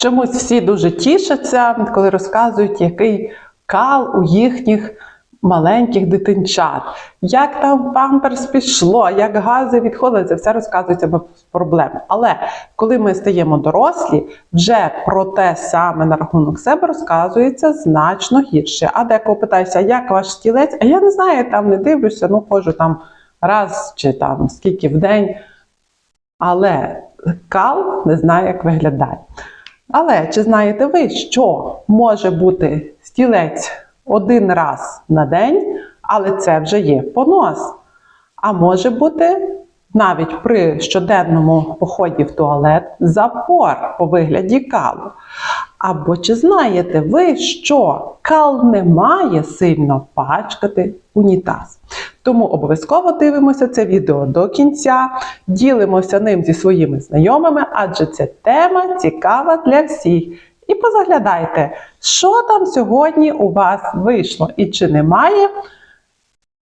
Чомусь всі дуже тішаться, коли розказують, який кал у їхніх маленьких дитинчат, як там памперс пішло, як гази відходили, це все розказується без проблем. Але коли ми стаємо дорослі, вже про те саме на рахунок себе розказується значно гірше. А декого питається, як ваш стілець? А я не знаю, там не дивлюся, ну ходжу там раз чи там скільки в день. Але кал не знає, як виглядає. Але чи знаєте ви, що може бути стілець один раз на день, але це вже є понос? А може бути навіть при щоденному поході в туалет запор по вигляді калу. Або чи знаєте ви, що кал не має сильно пачкати унітаз? Тому обов'язково дивимося це відео до кінця, ділимося ним зі своїми знайомими, адже ця тема цікава для всіх. І позаглядайте, що там сьогодні у вас вийшло, і чи немає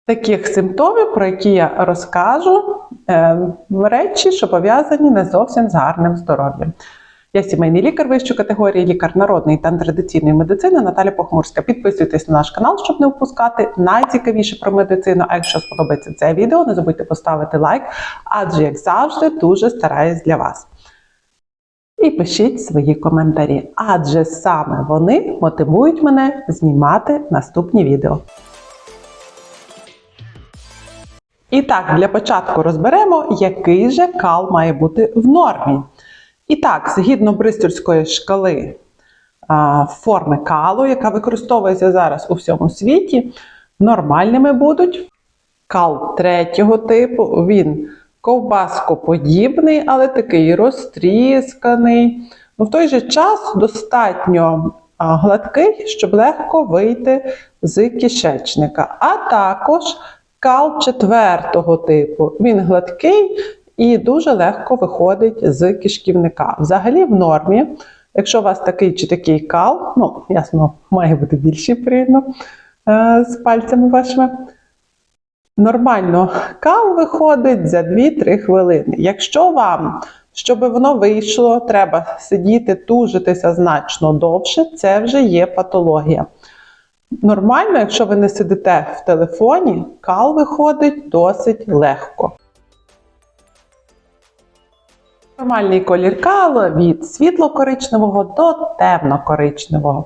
таких симптомів, про які я розкажу, е, речі, що пов'язані не зовсім з гарним здоров'ям. Я сімейний лікар вищої категорії, лікар народної та традиційної медицини Наталя Похмурська. Підписуйтесь на наш канал, щоб не впускати найцікавіше про медицину. А якщо сподобається це відео, не забудьте поставити лайк, адже, як завжди, дуже стараюсь для вас. І пишіть свої коментарі, адже саме вони мотивують мене знімати наступні відео. І так, для початку розберемо, який же кал має бути в нормі. І так, згідно Бристольської шкали форми калу, яка використовується зараз у всьому світі, нормальними будуть кал третього типу, він ковбаскоподібний, але такий розтрісканий. Ну, в той же час достатньо гладкий, щоб легко вийти з кишечника. А також кал четвертого типу. Він гладкий і дуже легко виходить з кишківника. Взагалі, в нормі, якщо у вас такий чи такий кал, ну, ясно, має бути більший порівняно е, з пальцями вашими. Нормально кал виходить за 2-3 хвилини. Якщо вам, щоб воно вийшло, треба сидіти, тужитися значно довше, це вже є патологія. Нормально, якщо ви не сидите в телефоні, кал виходить досить легко. Нормальний колір калу від світло-коричневого до темно-коричневого.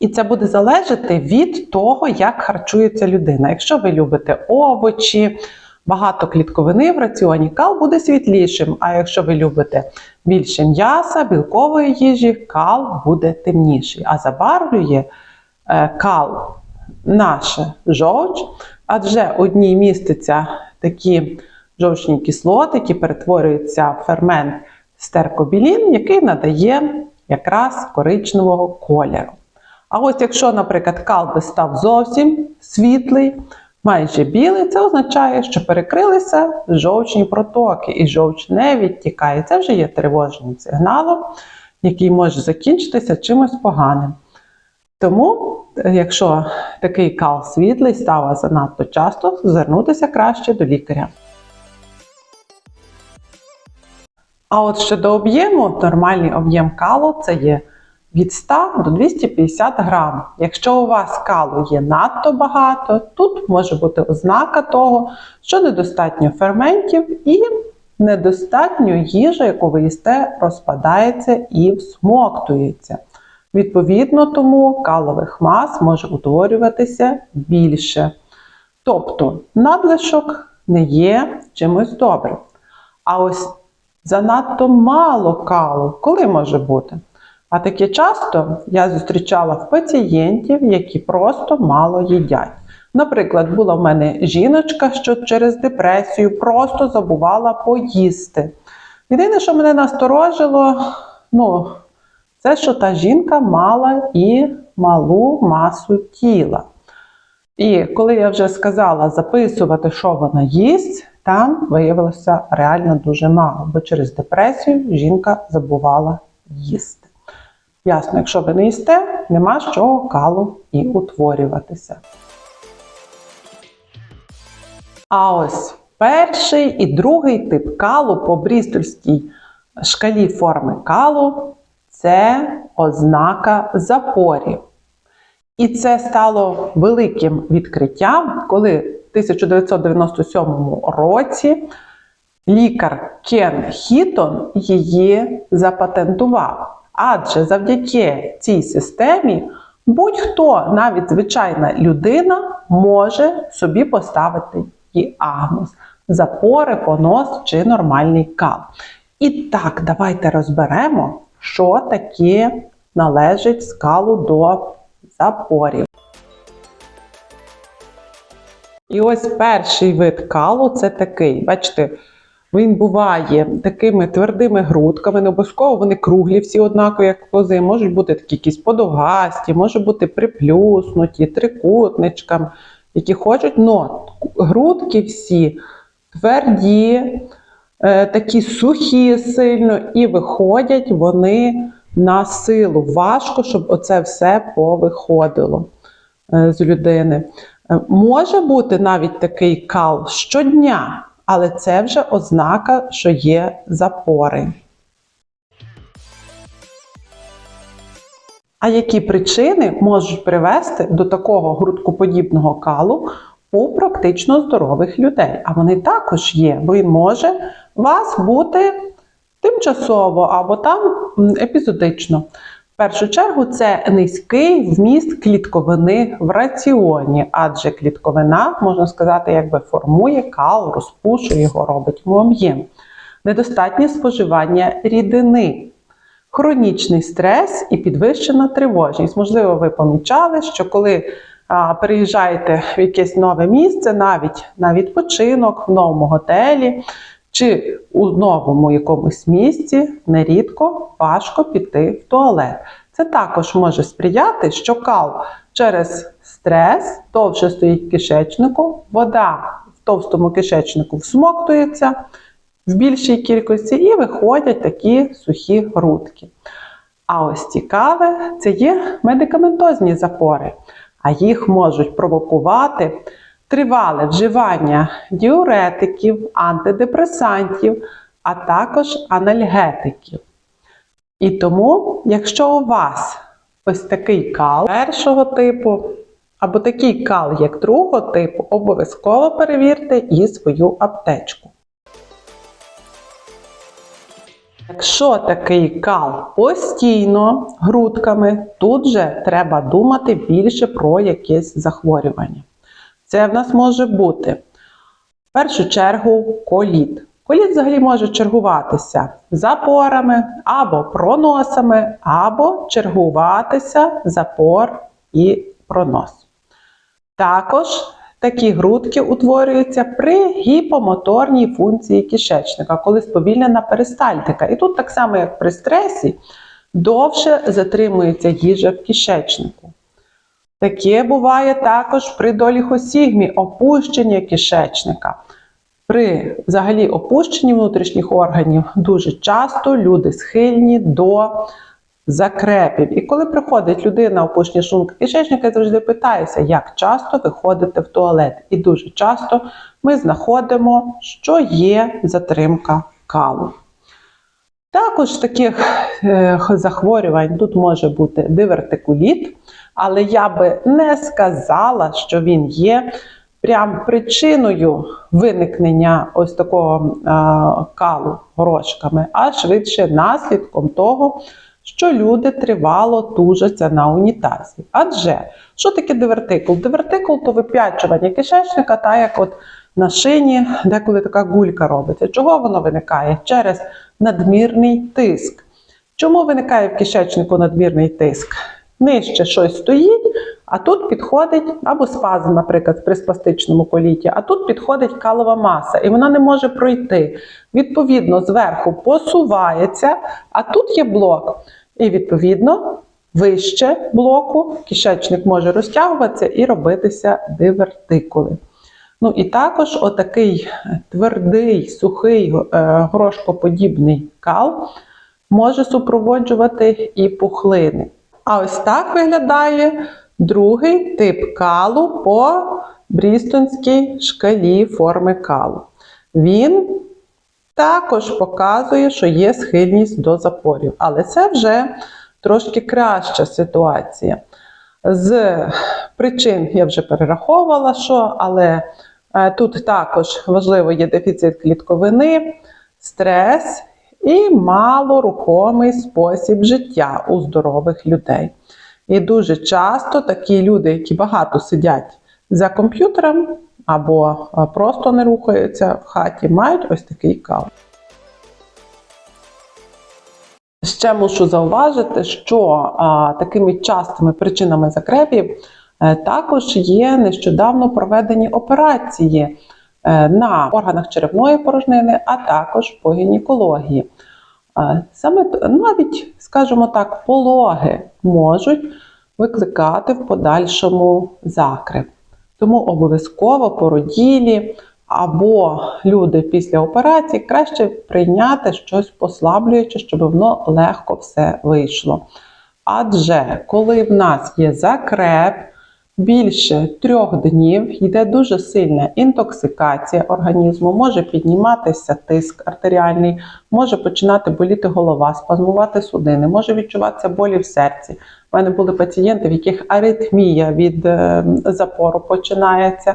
І це буде залежати від того, як харчується людина. Якщо ви любите овочі, багато клітковини в раціоні, кал буде світлішим. А якщо ви любите більше м'яса, білкової їжі, кал буде темніший. А забарвлює е, кал наше жовч, адже одній міститься такі жовчні кислоти, які перетворюються в фермент стеркобілін, який надає якраз коричневого кольору. А ось якщо, наприклад, кал би став зовсім світлий, майже білий, це означає, що перекрилися жовчні протоки, і жовч не відтікає. Це вже є тривожним сигналом, який може закінчитися чимось поганим. Тому, якщо такий кал світлий став занадто часто, звернутися краще до лікаря. А от щодо об'єму, нормальний об'єм калу це є від 100 до 250 грам. Якщо у вас калу є надто багато, тут може бути ознака того, що недостатньо ферментів і недостатньо їжі, яку ви їсте, розпадається і всмоктується. Відповідно, тому калових мас може утворюватися більше. Тобто надлишок не є чимось добрим. А ось занадто мало калу, коли може бути? А таке часто я зустрічала в пацієнтів, які просто мало їдять. Наприклад, була в мене жіночка, що через депресію просто забувала поїсти. Єдине, що мене насторожило, ну, це що та жінка мала і малу масу тіла. І коли я вже сказала записувати, що вона їсть, там виявилося реально дуже мало, бо через депресію жінка забувала їсти. Ясно, якщо ви не їсте, нема з чого калу і утворюватися. А ось перший і другий тип калу по брістольській шкалі форми калу це ознака запорів. І це стало великим відкриттям, коли 1997 році лікар Кен Хітон її запатентував. Адже завдяки цій системі будь-хто, навіть звичайна людина, може собі поставити діагноз запори, понос чи нормальний кал. І так, давайте розберемо, що таке належить скалу до запорів. І ось перший вид калу це такий. Бачите, він буває такими твердими грудками, не обов'язково вони круглі, всі однакові, як кози. Можуть бути такі якісь подовгасті, може бути приплюснуті, трикутничками, які хочуть. Но грудки всі тверді, е, такі сухі сильно, і виходять вони на силу. Важко, щоб оце все повиходило е, з людини. Е, Може бути навіть такий кал щодня, але це вже ознака, що є запори. А які причини можуть привести до такого грудкоподібного калу у практично здорових людей? А вони також є, бо він може у вас бути тимчасово або там епізодично. В першу чергу це низький вміст клітковини в раціоні, адже клітковина, можна сказати, якби формує кал, розпушує його, робить йому об'єм. Недостатнє споживання рідини, хронічний стрес і підвищена тривожність. Можливо, ви помічали, що коли а, переїжджаєте в якесь нове місце, навіть на відпочинок в новому готелі чи у новому якомусь місці, нерідко важко піти в туалет. Це також може сприяти, що кал через стрес довше стоїть в кишечнику, вода в товстому кишечнику всмоктується в більшій кількості і виходять такі сухі грудки. А ось цікаве, це є медикаментозні запори, а їх можуть провокувати тривале вживання діуретиків, антидепресантів, а також анальгетиків. І тому, якщо у вас ось такий кал першого типу, або такий кал, як другого типу, обов'язково перевірте і свою аптечку. Якщо такий кал постійно грудками, тут же треба думати більше про якесь захворювання. Це в нас може бути в першу чергу коліт. Коліт взагалі може чергуватися запорами або проносами, або чергуватися запор і пронос. Також такі грудки утворюються при гіпомоторній функції кишечника, коли сповільнена перистальтика. І тут, так само, як при стресі, довше затримується їжа в кишечнику. Таке буває також при доліхосігмі опущення кишечника. При взагалі опущенні внутрішніх органів дуже часто люди схильні до закрепів. І коли приходить людина опущення шлунка кишечника, я завжди питаюся, як часто ви ходите в туалет. І дуже часто ми знаходимо, що є затримка калу. Також таких е, захворювань тут може бути дивертикуліт, але я би не сказала, що він є прям причиною виникнення ось такого калу горошками, а швидше наслідком того, що люди тривало тужаться на унітазі. Адже що таке дивертикул? Дивертикул то вип'ячування кишечника, та як от на шині, деколи така гулька робиться. Чого воно виникає? Через надмірний тиск. Чому виникає в кишечнику надмірний тиск? Нижче щось стоїть, а тут підходить або спазм, наприклад, при спастичному коліті, а тут підходить калова маса, і вона не може пройти. Відповідно, зверху посувається, а тут є блок. І відповідно, вище блоку кишечник може розтягуватися і робитися дивертикули. Ну і також отакий твердий, сухий е, горошкоподібний кал може супроводжувати і пухлини. А ось так виглядає другий тип калу по брістонській шкалі форми калу. Він також показує, що є схильність до запорів. Але це вже трошки краща ситуація. З причин я вже перераховувала, що, але е, тут також важливо є дефіцит клітковини, стрес і малорухомий спосіб життя у здорових людей. І дуже часто такі люди, які багато сидять за комп'ютером або е, просто не рухаються в хаті, мають ось такий кал. Ще мушу зауважити, що а, такими частими причинами закрепів е, також є нещодавно проведені операції е, на органах черевної порожнини, а також по гінекології. Е, Саме навіть, скажімо так, пологи можуть викликати в подальшому закреп. Тому обов'язково породілі або люди після операції краще прийняти щось послаблююче, щоб воно легко все вийшло. Адже коли в нас є закреп, більше трьох днів йде дуже сильна інтоксикація організму, може підніматися тиск артеріальний, може починати боліти голова, спазмувати судини, може відчуватися болі в серці. У мене були пацієнти, в яких аритмія від е, запору починається,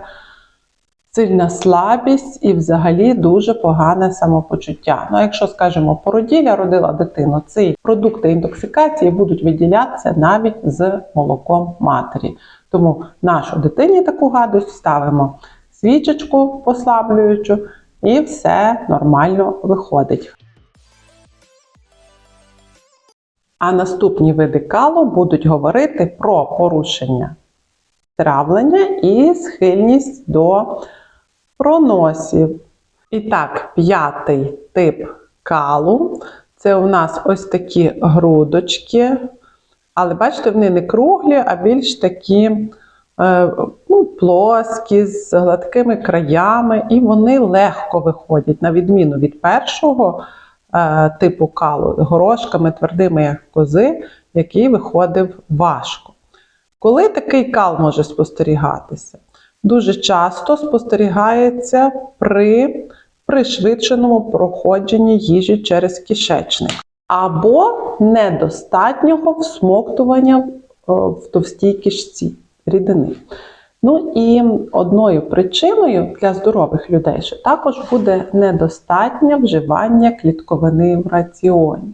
сильна слабість і взагалі дуже погане самопочуття. Ну, якщо, скажімо, породілля родила дитину, ці продукти інтоксикації будуть виділятися навіть з молоком матері. Тому нашу дитині таку гадость ставимо свічечку послаблюючу, і все нормально виходить. А наступні види калу будуть говорити про порушення травлення і схильність до проносів. І так, п'ятий тип калу це у нас ось такі грудочки. Але бачите, вони не круглі, а більш такі е, ну, плоскі, з гладкими краями, і вони легко виходять, на відміну від першого е, типу калу, горошками твердими, як кози, який виходив важко. Коли такий кал може спостерігатися? Дуже часто спостерігається при пришвидшеному проходженні їжі через кишечник або недостатнього всмоктування в товстій кишці рідини. Ну і одною причиною для здорових людей ще також буде недостатнє вживання клітковини в раціоні.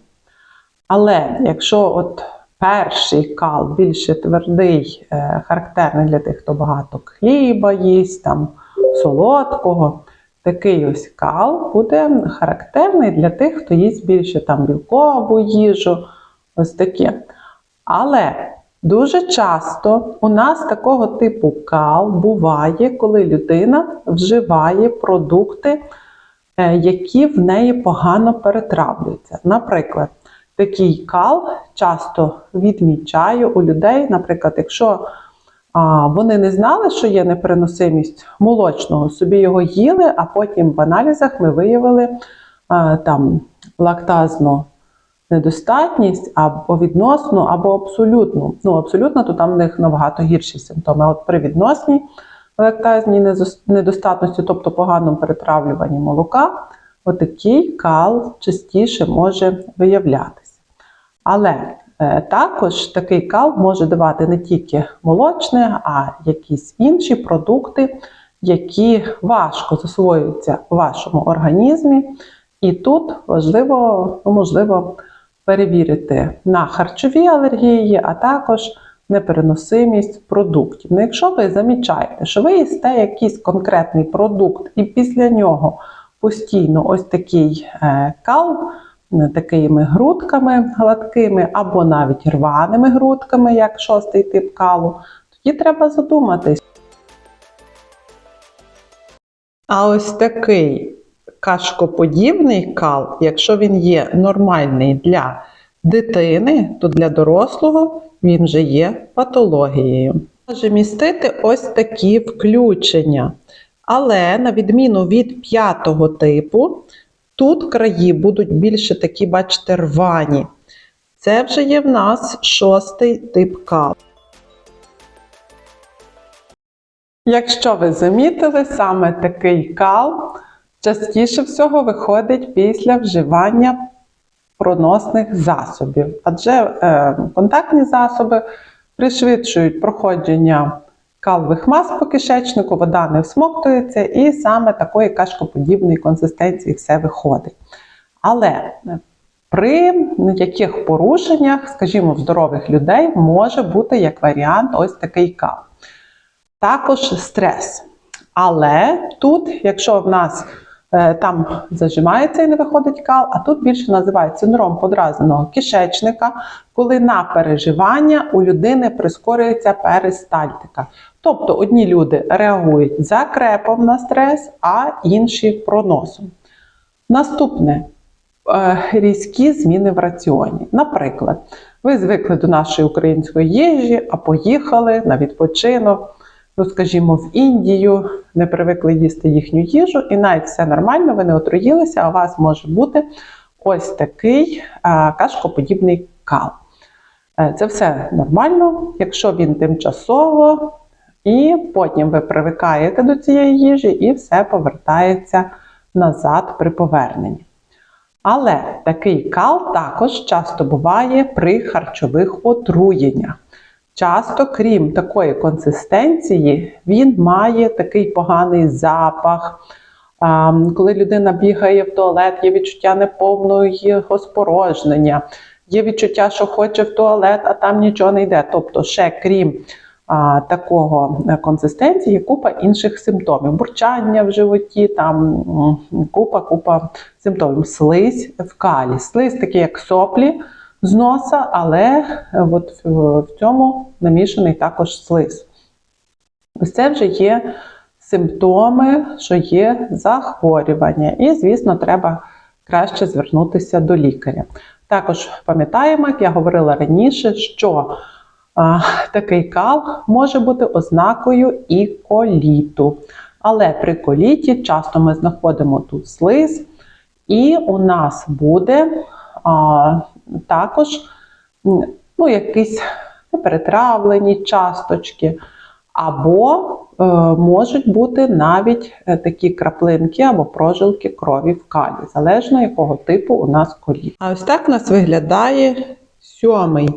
Але якщо от перший кал більше твердий, е, характерний для тих, хто багато хліба їсть, там солодкого, такий ось кал буде характерний для тих, хто їсть більше там білкову їжу, ось таке. Але дуже часто у нас такого типу кал буває, коли людина вживає продукти, е, які в неї погано перетравлюються. Наприклад, такий кал часто відмічаю у людей, наприклад, якщо а, вони не знали, що є непереносимість молочного, собі його їли, а потім в аналізах ми виявили а, там лактазну недостатність або відносну, або абсолютну. Ну, абсолютно, то там в них набагато гірші симптоми. От при відносній лактазній недостатності, тобто поганому перетравлюванні молока, отакий кал частіше може виявлятися. Але також такий кал може давати не тільки молочне, а якісь інші продукти, які важко засвоюються в вашому організмі. І тут важливо, можливо, перевірити на харчові алергії, а також непереносимість продуктів. Ну, якщо ви замічаєте, що ви їсте якийсь конкретний продукт, і після нього постійно ось такий е, кал, е, такими грудками гладкими, або навіть рваними грудками, як шостий тип калу, тоді треба задуматись. А ось такий кашкоподібний кал, якщо він є нормальний для дитини, то для дорослого він вже є патологією. Може містити ось такі включення. Але на відміну від п'ятого типу, тут краї будуть більше такі, бачите, рвані. Це вже є в нас шостий тип кал. Якщо ви замітили, саме такий кал частіше всього виходить після вживання проносних засобів, адже е, контактні засоби пришвидшують проходження калових мас по кишечнику, вода не всмоктується, і саме такої кашкоподібної консистенції все виходить. Але при яких порушеннях, скажімо, в здорових людей може бути як варіант ось такий кал. Також стрес. Але тут, якщо в нас е, там зажимається і не виходить кал, а тут більше називають синдром подразненого кишечника, коли на переживання у людини прискорюється перистальтика. Тобто одні люди реагують закрепом на стрес, а інші проносом. Наступне е, різкі зміни в раціоні. Наприклад, ви звикли до нашої української їжі, а поїхали на відпочинок, ну, скажімо, в Індію, не привикли їсти їхню їжу, і навіть все нормально, ви не отруїлися, а у вас може бути ось такий е, кашкоподібний кал. Е, Це все нормально, якщо він тимчасово, і потім ви привикаєте до цієї їжі, і все повертається назад при поверненні. Але такий кал також часто буває при харчових отруєннях. Часто, крім такої консистенції, він має такий поганий запах. Коли людина бігає в туалет, є відчуття неповної спорожнення, є відчуття, що хоче в туалет, а там нічого не йде. Тобто, ще крім такого е, консистенції, є купа інших симптомів: бурчання в животі, там купа, купа симптомів. Слизь в калі. Слизь такі, як соплі з носа, але е, от в, цьому намішаний також слиз. Ось це вже є симптоми, що є захворювання. І, звісно, треба краще звернутися до лікаря. Також пам'ятаємо, як я говорила раніше, що такий кал може бути ознакою і коліту. Але при коліті часто ми знаходимо тут слиз, і у нас буде а, також ну, якісь перетравлені часточки, або е, можуть бути навіть е, такі краплинки або прожилки крові в калі, залежно якого типу у нас коліт. А ось так у нас виглядає сьомий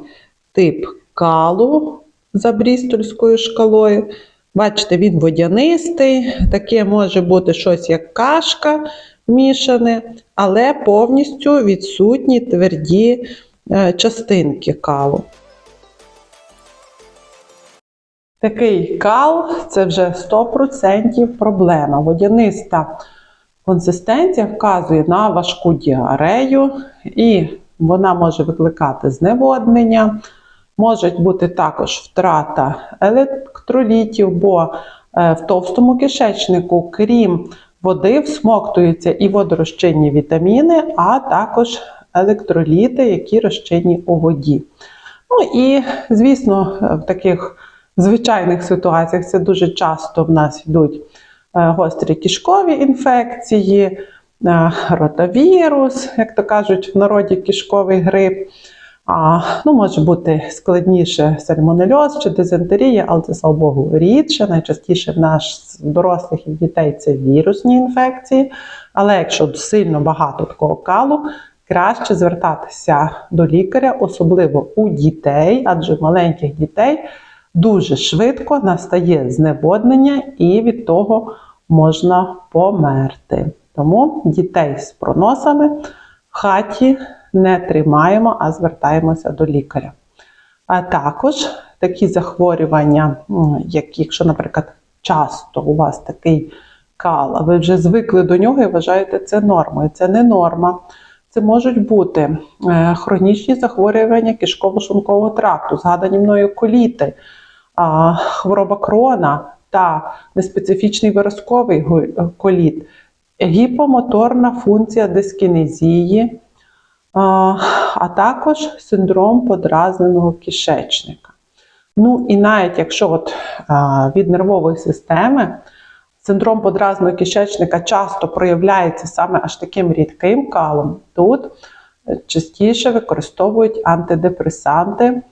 тип калу за брістольською шкалою. Бачите, він водянистий, таке може бути щось як кашка мішане, але повністю відсутні тверді е, частинки калу. Такий кал це вже 100% проблема. Водяниста консистенція вказує на важку діарею, і вона може викликати зневоднення. Може бути також втрата електролітів, бо е, в товстому кишечнику, крім води, всмоктуються і водорозчинні вітаміни, а також електроліти, які розчинні у воді. Ну і, звісно, в таких звичайних ситуаціях це дуже часто в нас йдуть е, гострі кишкові інфекції, е, ротавірус, як то кажуть, в народі кишковий грип. А, ну, Може бути складніше сальмонельоз чи дизентерія, але це, слава Богу, рідше. Найчастіше в нас дорослих і дітей це вірусні інфекції. Але якщо сильно багато такого калу, краще звертатися до лікаря, особливо у дітей, адже маленьких дітей дуже швидко настає зневоднення і від того можна померти. Тому дітей з проносами в хаті не тримаємо, а звертаємося до лікаря. А також такі захворювання, як якщо, наприклад, часто у вас такий кал, а ви вже звикли до нього і вважаєте це нормою. Це не норма. Це можуть бути е, хронічні захворювання кишково-шлункового тракту, згадані мною коліти, хвороба крона та неспецифічний виразковий коліт, гіпомоторна функція дискінезії, а також синдром подразненого кишечника. Ну і навіть якщо от, від нервової системи синдром подразненого кишечника часто проявляється саме аж таким рідким калом, тут частіше використовують антидепресанти,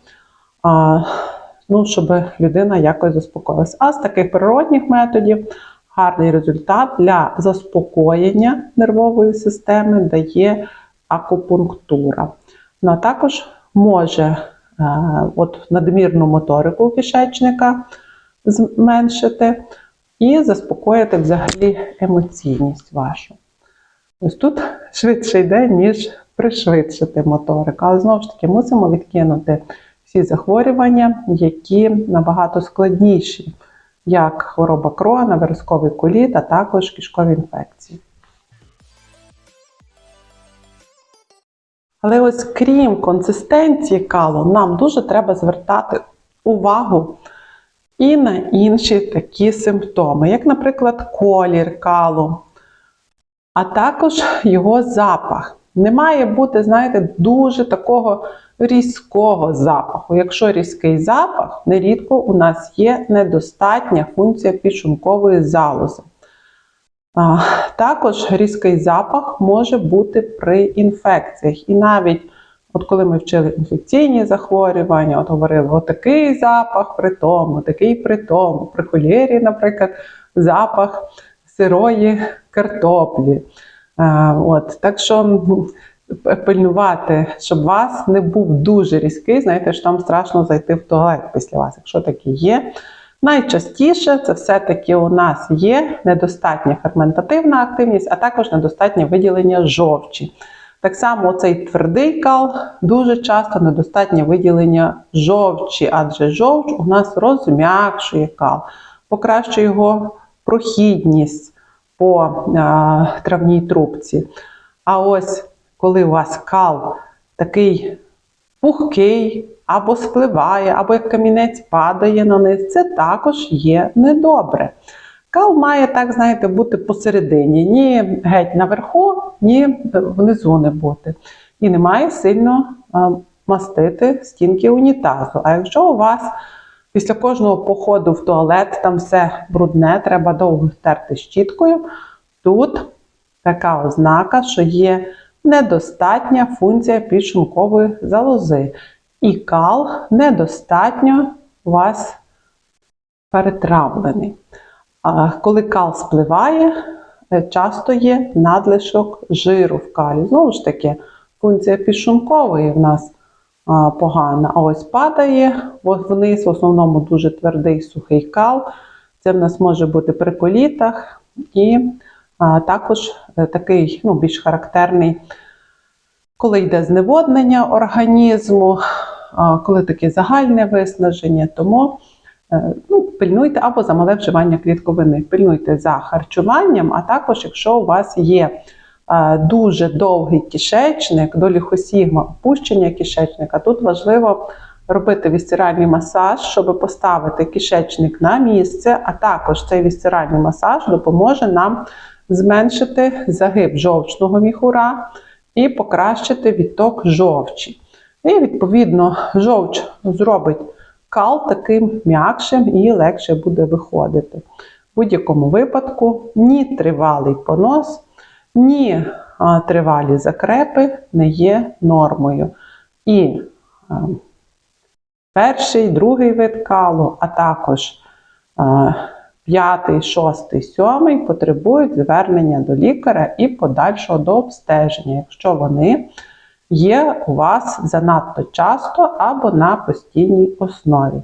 ну, щоб людина якось заспокоїлася. А з таких природних методів гарний результат для заспокоєння нервової системи дає акупунктура. Ну, а також може е, от, надмірну моторику кишечника зменшити і заспокоїти взагалі емоційність вашу. Ось тут швидше йде, ніж пришвидшити моторику. Але знову ж таки мусимо відкинути всі захворювання, які набагато складніші, як хвороба крона, виразковий коліт, а також кишкові інфекції. Але ось крім консистенції калу, нам дуже треба звертати увагу і на інші такі симптоми, як, наприклад, колір калу, а також його запах. Не має бути, знаєте, дуже такого різкого запаху. Якщо різкий запах, нерідко у нас є недостатня функція підшлункової залози. Також різкий запах може бути при інфекціях. І навіть, от коли ми вчили інфекційні захворювання, от говорили, отакий запах при тому, такий при тому. При холєрі, наприклад, запах сирої картоплі. От, так що пильнувати, щоб вас не був дуже різкий, знаєте, що там страшно зайти в туалет після вас, якщо таке є. Найчастіше це все-таки у нас є недостатня ферментативна активність, а також недостатнє виділення жовчі. Так само цей твердий кал дуже часто недостатнє виділення жовчі, адже жовч у нас розм'якшує кал, покращує його прохідність по а, травній трубці. А ось коли у вас кал такий пухкий, або спливає, або як камінець падає на низ, це також є недобре. Кал має, так, знаєте, бути посередині, ні геть наверху, ні внизу не бути. І не має сильно а, мастити стінки унітазу. А якщо у вас після кожного походу в туалет там все брудне, треба довго терти щіткою, тут така ознака, що є недостатня функція підшлункової залози. І кал недостатньо у вас перетравлений. Коли кал спливає, е, часто є надлишок жиру в калі. Знову ж таки, функція підшлункової в нас погана. А ось падає вниз, в основному дуже твердий сухий кал. Це в нас може бути при колітах і також е, такий ну, більш характерний, коли йде зневоднення організму, коли таке загальне виснаження, тому е, ну, пильнуйте або за мале вживання клітковини, пильнуйте за харчуванням, а також, якщо у вас є дуже довгий кишечник, доліхосігма, опущення кишечника, тут важливо робити вісцеральний масаж, щоб поставити кишечник на місце, а також цей вісцеральний масаж допоможе нам зменшити загиб жовчного міхура і покращити відток жовчі. І, відповідно, жовч зробить кал таким м'якшим і легше буде виходити. В будь-якому випадку ні тривалий понос, ні тривалі закрепи не є нормою. І перший, другий вид калу, а також п'ятий, шостий, сьомий потребують звернення до лікаря і подальшого до обстеження, якщо вони є у вас занадто часто або на постійній основі.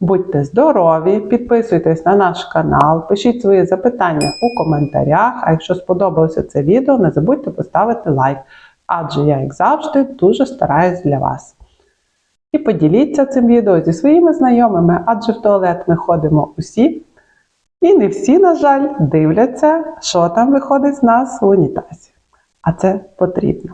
Будьте здорові, підписуйтесь на наш канал, пишіть свої запитання у коментарях. А якщо сподобалося це відео, не забудьте поставити лайк, адже я, як завжди, дуже стараюсь для вас. І поділіться цим відео зі своїми знайомими, адже в туалет ми ходимо усі. І не всі, на жаль, дивляться, що там виходить з нас в унітазі. А це потрібно.